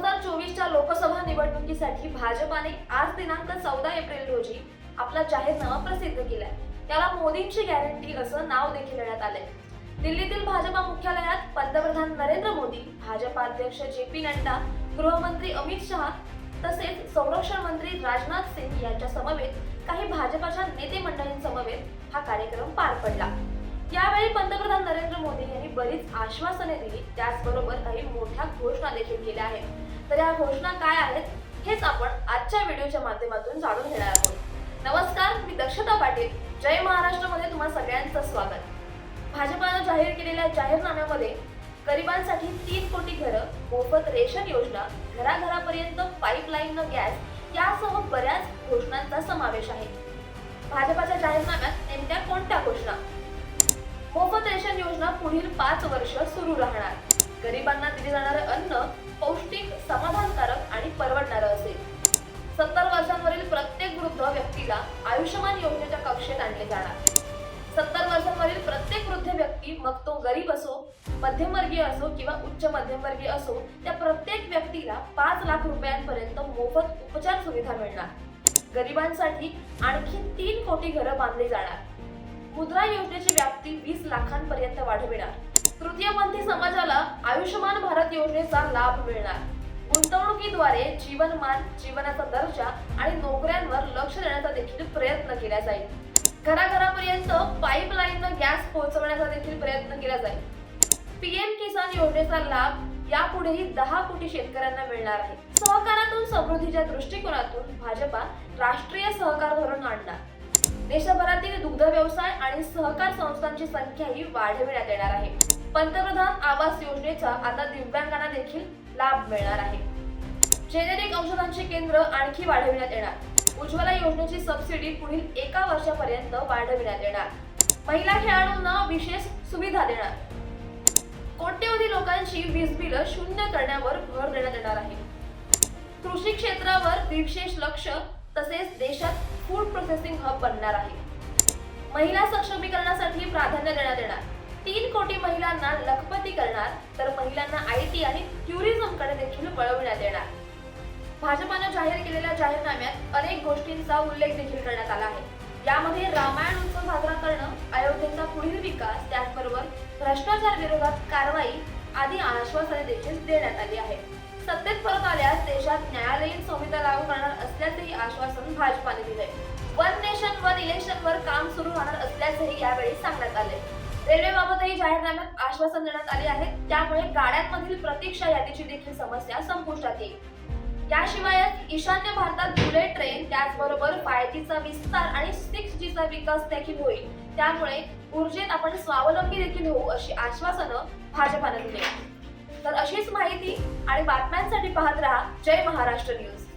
हजार चोवीसच्या लोकसभा निवडणुकीसाठी भाजपाने आज दिनांक चौदा एप्रिल रोजी आपला जाहीरनामा प्रसिद्ध केलाय. त्याला मोदींची गॅरंटी असं नाव देखील देण्यात आलंय. दिल्लीतील भाजपा मुख्यालयात पंतप्रधान नरेंद्र मोदी भाजपा अध्यक्ष जे पी नड्डा गृहमंत्री अमित शहा तसेच संरक्षण मंत्री राजनाथ सिंग यांच्या समवेत काही भाजपाच्या नेते मंडळींसमवेत हा कार्यक्रम पार पडला. यावेळी पंतप्रधान नरेंद्र मोदी यांनी बरीच आश्वासने दिली. त्याचबरोबर काही मोठ्या घोषणा देखील केल्या आहेत. तर या घोषणा काय आहेत हेच आपण आजच्या व्हिडिओच्या माध्यमातून जाणून घेणार आहोत. नमस्कार मी दक्षता पाटील जय महाराष्ट्रमध्ये तुम्हा सगळ्यांचं स्वागत. भाजपानं जाहीर केलेल्या जाहीरनाम्यामध्ये गरिबांसाठी तीन कोटी घरं मोफत रेशन योजना घराघरापर्यंत पाईपलाईन गॅस यासह बऱ्याच घोषणांचा समावेश आहे. भाजपाच्या जाहीरनाम्यात नेमक्या कोणत्या घोषणा? मोफत रेशन योजना पुढील पाच वर्ष सुरू राहणार. गरिबांना दिले जाणारे अन्न पौष्टिक समाधानकारक आणि परवडणारं असेल. सत्तर वर्षांवरील प्रत्येक वृद्ध व्यक्तीला आयुष्यमान योजनेच्या कक्षेत आणले जाणार. सत्तर वर्षांवरील प्रत्येक वृद्ध व्यक्ती मग तो गरीब असो मध्यमवर्गीय असो किंवा उच्च मध्यमवर्गीय असो त्या प्रत्येक व्यक्तीला पाच लाख रुपयांपर्यंत मोफत उपचार सुविधा मिळणार. गरिबांसाठी आणखी तीन कोटी घरं बांधली जाणार. मुद्रा योजनेची व्याप्ती वीस लाखांपर्यंत वाढविणार. तृतीयपंथी समाजाला आयुष्यमान भारत योजनेचा लाभ मिळणार. गुंतवणुकीद्वारे जीवनमान जीवनाचा दर्जा आणि नोकऱ्यांवर लक्ष देण्याचा देखील प्रयत्न केला जाईल. घराघरापर्यंत पाईपलाईन गॅस पोहोचवण्याचा देखील प्रयत्न केला जाईल. पीएम किसान योजनेचा लाभ यापुढेही दहा कोटी शेतकऱ्यांना मिळणार आहे. सहकारातून समृद्धीच्या दृष्टिकोनातून भाजपा राष्ट्रीय सहकार धोरण आणणार. देशभरातील दुग्ध व्यवसाय आणि सहकार संस्थांची संख्याही वाढविण्यात येणार आहे. पंतप्रधान आवास योजनेचा आता दिव्यांगांना देखील लाभ मिळणार आहे. जेनेरिक औषधांची केंद्र आणखी वाढविण्यात येणार. उज्ज्वला योजनेची सबसिडी पुढील एका वर्षापर्यंत वाढविण्यात येणार. महिला खेळाडूंना विशेष सुविधा देणार. कोट्यवधी लोकांची वीज बिलं शून्य करण्यावर भर देण्यात येणार आहे. कृषी क्षेत्रावर विशेष लक्ष तसेच देशात फूड प्रोसेसिंग हब बनणार आहे. महिला सक्षमीकरणासाठी प्राधान्य देण्यात येणार. तीन कोटी महिलांना लखपती करणार तर महिलांना आय टी आणि टुरिझमकडे देखील वळविण्यात येणार. भाजपानं जाहीर केलेल्या जाहीरनाम्यात अनेक गोष्टींचा उल्लेख देखील करण्यात आला आहे. यामध्ये रामायण उत्सव साजरा करणं अयोध्येचा पुढील विकास त्याचबरोबर भ्रष्टाचार विरोधात कारवाई आदी आश्वासने देखील देण्यात आली आहे. सत्तेत परत आल्यास देशात न्यायालयीन आश्वासन भाजपाने दिले वन नेशन वन इलेक्शन वर काम सुरू होणार असल्याचेही यावेळी सांगण्यात आले रेल्वेबाबतही जाहीरनाम्यात आश्वासन देण्यात आले आहे. त्यामुळे गाड्यांमधील प्रतीक्षा यादीची देखील समस्या संपुष्टात येईल. याशिवाय ईशान्य भारतात बुलेट ट्रेन त्याचबरोबर फाय जीचा विस्तार आणि सिक्स जीचा विकास देखील होईल. त्यामुळे ऊर्जेत आपण स्वावलंबी देखील होऊ अशी आश्वासनं भाजपाने दिली. तर अशीच माहिती आणि बातम्यांसाठी पाहत राहा जय महाराष्ट्र न्यूज.